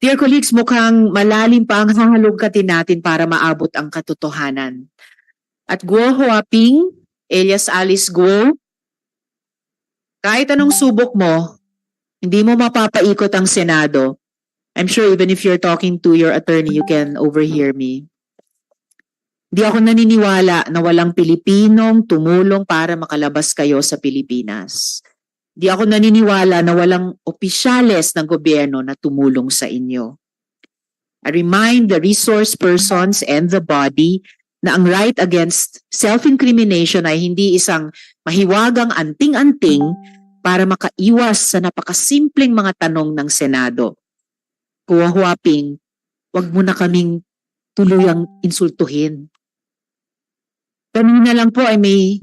Dear colleagues, mukhang malalim pa ang hahalungkatin natin para maabot ang katotohanan. At Guo Huaping, alias Alice Guo, kahit anong subok mo, hindi mo mapapaikot ang Senado. I'm sure even if you're talking to your attorney, you can overhear me. Di ako naniniwala na walang Pilipinong tumulong para makalabas kayo sa Pilipinas. Di ako naniniwala na walang opisyales ng gobyerno na tumulong sa inyo. I remind the resource persons and the body na ang right against self-incrimination ay hindi isang mahiwagang anting-anting para makaiwas sa napakasimpleng mga tanong ng Senado. Kuwahuaping, wag mo na kaming tuluyang insultuhin. Kanina lang po ay may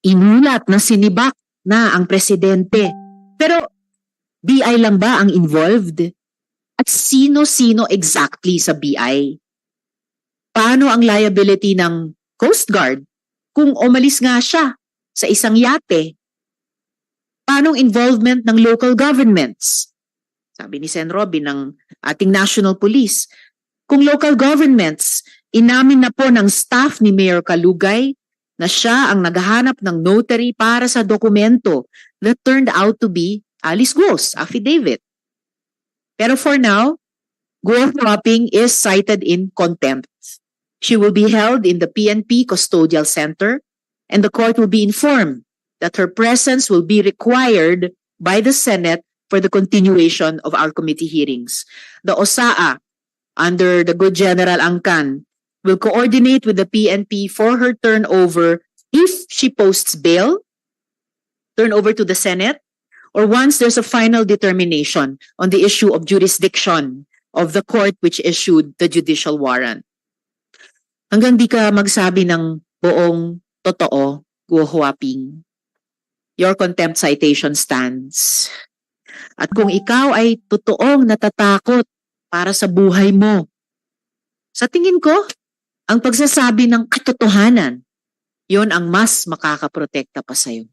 inulat na sinibak na ang presidente. Pero BI lang ba ang involved? At sino-sino exactly sa BI? Paano ang liability ng Coast Guard kung umalis nga siya sa isang yate? Paano involvement ng local governments? Sabi ni Sen. Robin ng ating National Police, kung local governments, inamin na po ng staff ni Mayor Kalugay na siya ang naghahanap ng notary para sa dokumento that turned out to be Alice Guo's affidavit. Pero for now, Guo Huaping is cited in contempt. She will be held in the PNP Custodial Center and the court will be informed that her presence will be required by the Senate for the continuation of our committee hearings. The OSAA, under the good General Angkan, will coordinate with the PNP for her turnover if she posts bail, turn over to the Senate, or once there's a final determination on the issue of jurisdiction of the court which issued the judicial warrant. Hanggang di ka magsabi ng buong totoo, Guo Huaping, your contempt citation stands. At kung ikaw ay totoong natatakot para sa buhay mo, sa tingin ko, ang pagsasabi ng katotohanan, yon ang mas makakaprotekta pa sa'yo.